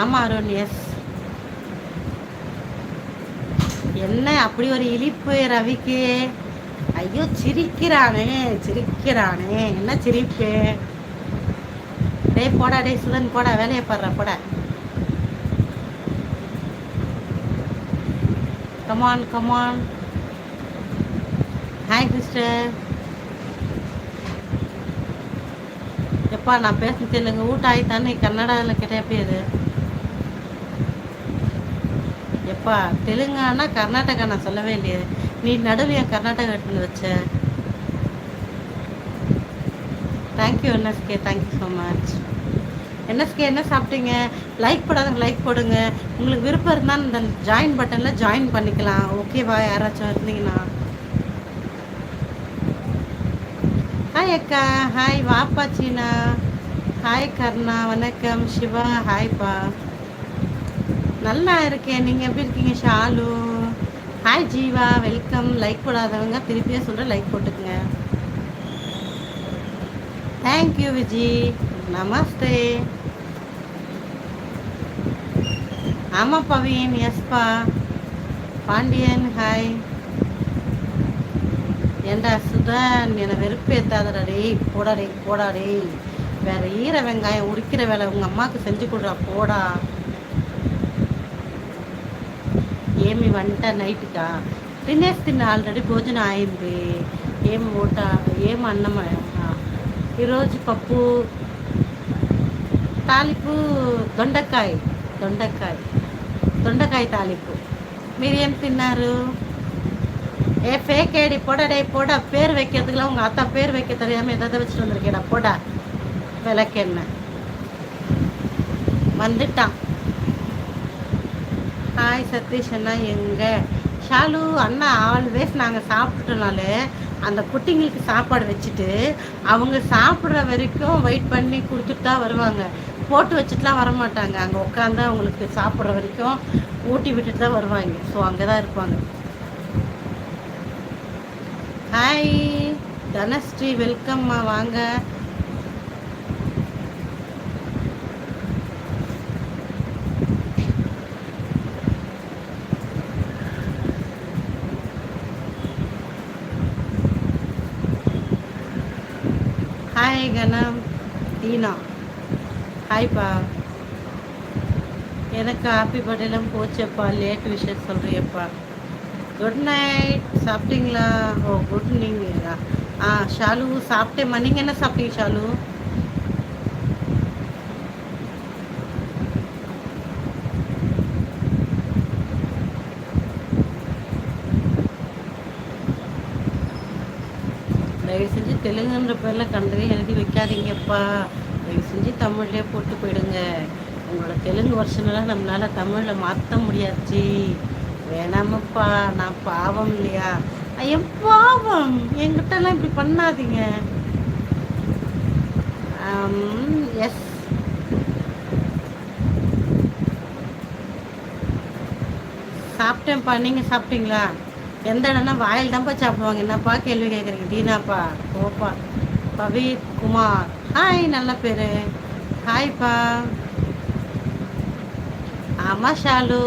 ஆமாம் அருண் எஸ் என்ன அப்படி ஒரு இழிப்பு ரவிக்கு ஐயோ சிரிக்கிறானே சிரிக்கிறானே என்ன சிரிப்பு டேய் போடா டேய் சுதன் போடா வேலையை பாடுற போடா கமான் கமான் ஹாய் சிஸ்டர் எப்பா நான் பேச தெலுங்கு ಊಟ ಆಯ್ತಾನೆ ಕನ್ನಡದಲ್ಲಿ ಕೆಟ್ಟಪ್ಪಿಯದು அப்பா. தெலுங்கானா கர்நாடகா நான் சொல்லவே வேண்டியது நீ நடுவில் என் கர்நாடகா எடுத்துன்னு வச்ச? Thank you NSK thank you so much NSK என்ன சாப்பிட்டீங்க? லைக் போடாதவங்க லைக் போடுங்க. உங்களுக்கு விருப்பம் இருந்தால் இந்த ஜாயின் பட்டனில் ஜாயின் பண்ணிக்கலாம். ஓகேவா யாராச்சும் இருந்தீங்கன்னா. ஹாய் அக்கா. ஹாய் வாப்பா சீனா. ஹாய் கர்ணா. வணக்கம். சிவா. ஹாய்ப்பா நல்லா இருக்கேன். நீங்கள் எப்படி இருக்கீங்க? Shalu. Hi Jeeva. Welcome like போடாதவங்க திருப்பியும் சொல்கிறேன் லைக் போட்டுக்குங்க. தேங்க்யூ விஜி. நமஸ்தே ஆமாம் பவீன் எஸ்பா பாண்டியன் ஹாய் ஏண்டா சுதான்? என்னை வெறுப்பேத்தாதடா டேய். போடா டேய் போடா டேய். வேற ஈர வெங்காயம் உரிக்கிற வேலை உங்கள் அம்மாவுக்கு செஞ்சு கொடுறா. போடா. ఏమి వంట నైట్కా తినేసి తిన్న ఆల్రెడీ భోజనం అయింది ఏం ఊట ఏం అన్నం ఈరోజు పప్పు తాలింపు దొండకాయ దొండకాయ దొండకాయ తాలింపు మీరు ఏం తిన్నారు ஏ ஃபேக்கேடி போடா டேய் போடா பேர் வைக்கிறதுக்குலாம் உங்கள் அத்தா பேர் வைக்க தெரியாமல் எதாவது வச்சுட்டு வந்திருக்கேடா போடா விளக்கெண்ண வந்துட்டான் ஹாய் சதீஷ் அண்ணா எங்க? ஷாலு அண்ணா ஆல்வேஸ் நாங்கள் சாப்பிட்டுட்டனாலே அந்த குட்டிங்களுக்கு சாப்பாடு வச்சுட்டு அவங்க சாப்பிட்ற வரைக்கும் வெயிட் பண்ணி கொடுத்துட்டு தான் வருவாங்க. போட்டு வச்சுட்டுலாம் வரமாட்டாங்க. அங்கே உட்காந்து அவங்களுக்கு சாப்பிட்ற வரைக்கும் ஊட்டி விட்டுட்டு தான் வருவாங்க. ஸோ அங்கே தான் இருப்பாங்க. ஹாய் தனஸ்ரீ வெல்கம்மா வாங்க. ஹாய் கணம் டீனா ஹாய்ப்பா எனக்கு ஹாப்பி பர்த்டேலாம் போச்சப்பா லேட் விஷயம் சொல்கிறியப்பா குட் நைட் சாப்பிட்டீங்களா ஓ குட் நீங்களா ஆ ஷாலு சாப்பிட்டேம்மா நீங்கள் என்ன சாப்பிட்டீங்க ஷாலு தயவு செஞ்சு தெலுங்குன்ற பேரில் கண்டதே எழுதி வைக்காதீங்கப்பா. தயவு செஞ்சு தமிழ்லேயே போட்டு போயிடுங்க. உங்களோட தெலுங்கு வருஷனெல்லாம் நம்மளால் தமிழில் மாற்ற முடியாச்சு. வேணாமப்பா நான் பாவம் இல்லையா? என் பாவம். என்கிட்டலாம் இப்படி பண்ணாதீங்க. எஸ் சாப்பிட்டேன்ப்பா. நீங்கள் சாப்பிட்டீங்களா? எந்த இடம்னா வாயில் தான்ப்பா சாப்பிடுவாங்க என்னப்பா கேள்வி கேட்குறீங்க தீனாப்பா ஓப்பா பவித் குமார் ஹாய் நல்ல பேர் ஹாய்ப்பா ஆமாம் Shalu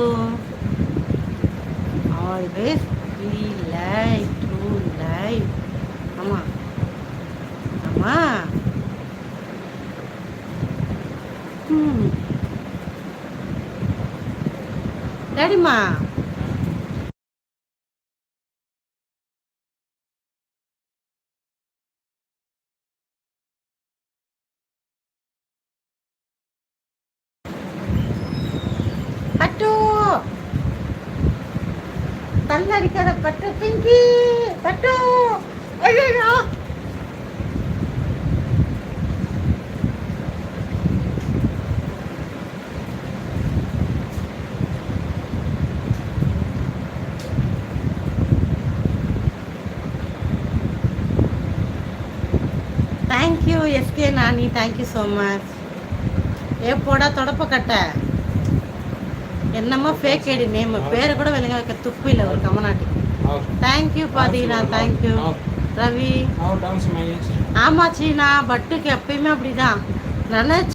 always we like true life ஆமாம் ஆமாம் ம் டேடிம்மா பட்டு தள்ளடிக்காத பட்டு பிங்கி பட்டு ஐயோ thank you SK Nani thank you so much ஏ போடா தொடப்ப கட்ட. என்னமோ ஃபேக் ஐடி நேம் பேரை கூட வெளிங்க வைக்க துப்பு இல்லை ஒரு கமநாட்டி தேங்க்யூ பாதீனா தேங்க்யூ ரவி Out, ஆமா சீனா பட்டுக்கு எப்பயுமே அப்படிதான் நினைச்ச